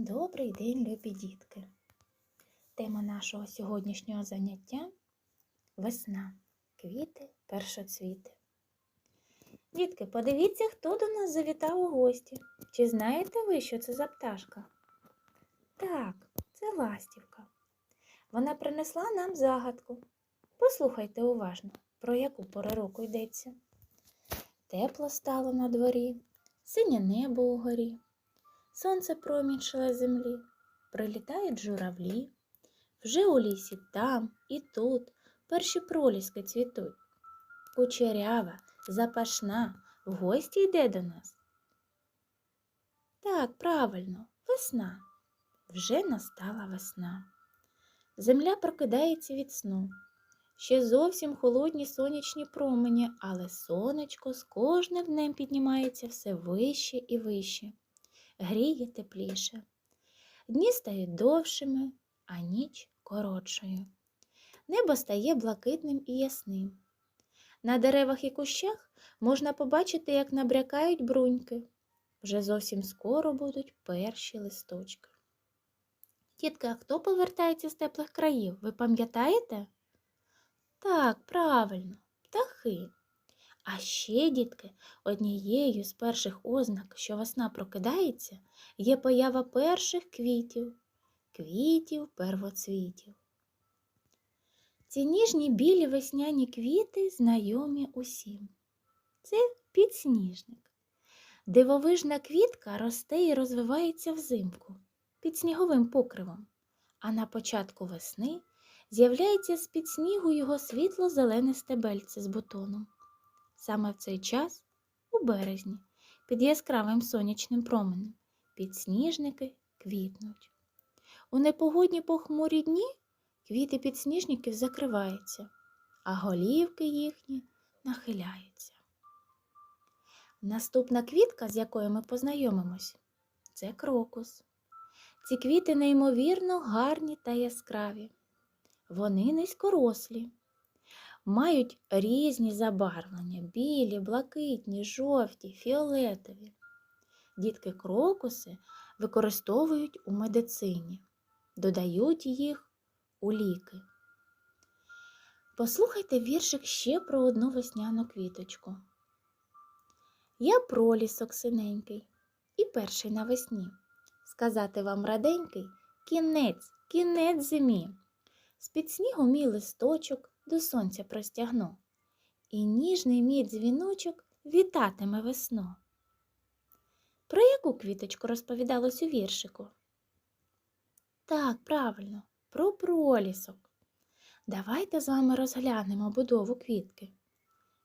Добрий день, любі дітки! Тема нашого сьогоднішнього заняття весна, квіти, першоцвіти. Дітки, подивіться, хто до нас завітав у гості. Чи знаєте ви, що це за пташка? Так, це ластівка. Вона принесла нам загадку. Послухайте уважно, про яку пору року йдеться. Тепло стало на дворі, синє небо угорі. Сонце промінчило землі, прилітають журавлі. Вже у лісі там і тут перші проліски цвітуть. Кучерява, запашна, в гості йде до нас. Так, правильно, весна. Вже настала весна. Земля прокидається від сну. Ще зовсім холодні сонячні промені, але сонечко з кожним днем піднімається все вище і вище гріє тепліше. Дні стають довшими, а ніч коротшою. Небо стає блакитним і ясним. На деревах і кущах можна побачити, як набрякають бруньки. Вже зовсім скоро будуть перші листочки. Тітка, хто повертається з теплих країв? Ви пам'ятаєте? Так, правильно, птахи. А ще, дітки, однією з перших ознак, що весна прокидається, є поява перших квітів, квітів первоцвітів. Ці ніжні білі весняні квіти знайомі усім. Це підсніжник. Дивовижна квітка росте і розвивається взимку під сніговим покривом, а на початку весни з'являється з-під снігу його світло-зелене стебельце з бутоном. Саме в цей час, у березні, під яскравим сонячним променем, підсніжники квітнуть. У непогодні похмурі дні квіти підсніжників закриваються, а голівки їхні нахиляються. Наступна квітка, з якою ми познайомимось, це крокус. Ці квіти неймовірно гарні та яскраві. Вони низькорослі мають різні забарвлення білі, блакитні, жовті, фіолетові. Дітки крокуси використовують у медицині, додають їх у ліки. Послухайте віршик ще про одну весняну квіточку. Я пролісок синенький і перший навесні. Сказати вам раденький кінець, кінець зимі. З-під снігу мій листочок до сонця простягну, і ніжний мій дзвіночок вітатиме весну. Про яку квіточку розповідалось у віршику? Так, правильно, про пролісок. Давайте з вами розглянемо будову квітки.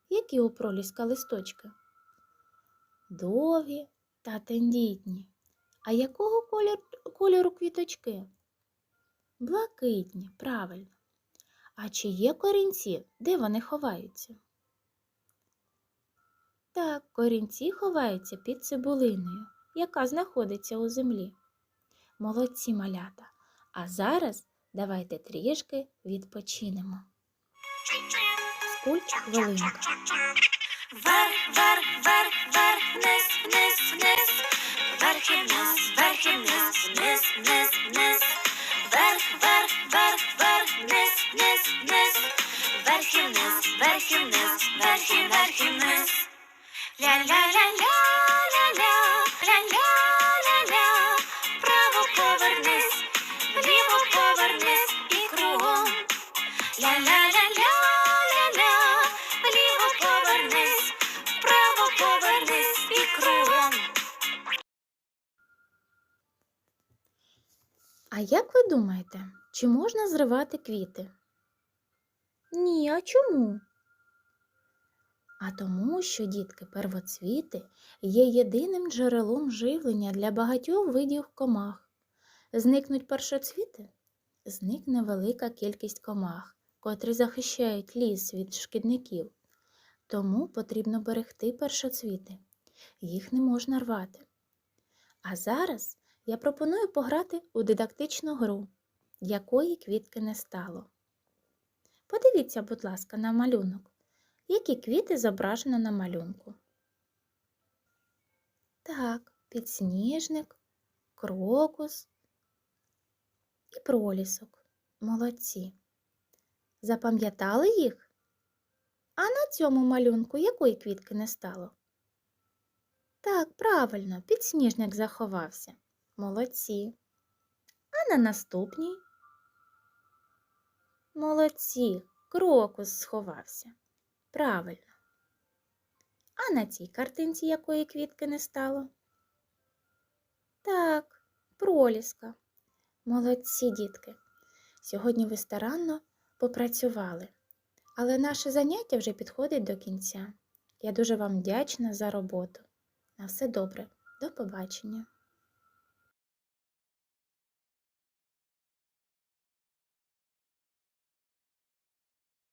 Які у проліска листочки? Довгі та тендітні. А якого кольору квіточки? Блакитні, правильно. А чи є корінці? Де вони ховаються? Так, корінці ховаються під цибулиною, яка знаходиться у землі. Молодці малята. А зараз давайте трішки відпочинемо. Скульч хвилинка. А як ви думаєте, чи можна зривати квіти? Ні, а чому? А тому, що дітки первоцвіти є єдиним джерелом живлення для багатьох видів комах. Зникнуть першоцвіти, зникне велика кількість комах, котрі захищають ліс від шкідників. Тому потрібно берегти першоцвіти. Їх не можна рвати. А зараз я пропоную пограти у дидактичну гру, якої квітки не стало. Подивіться, будь ласка, на малюнок. Які квіти зображено на малюнку? Так, підсніжник, крокус і пролісок. Молодці. Запам'ятали їх? А на цьому малюнку якої квітки не стало? Так, правильно, підсніжник заховався. Молодці. А на наступній? Молодці, крокус сховався. Правильно. А на цій картинці якої квітки не стало? Так, проліска. Молодці, дітки. Сьогодні ви старанно попрацювали, але наше заняття вже підходить до кінця. Я дуже вам вдячна за роботу. На все добре. До побачення.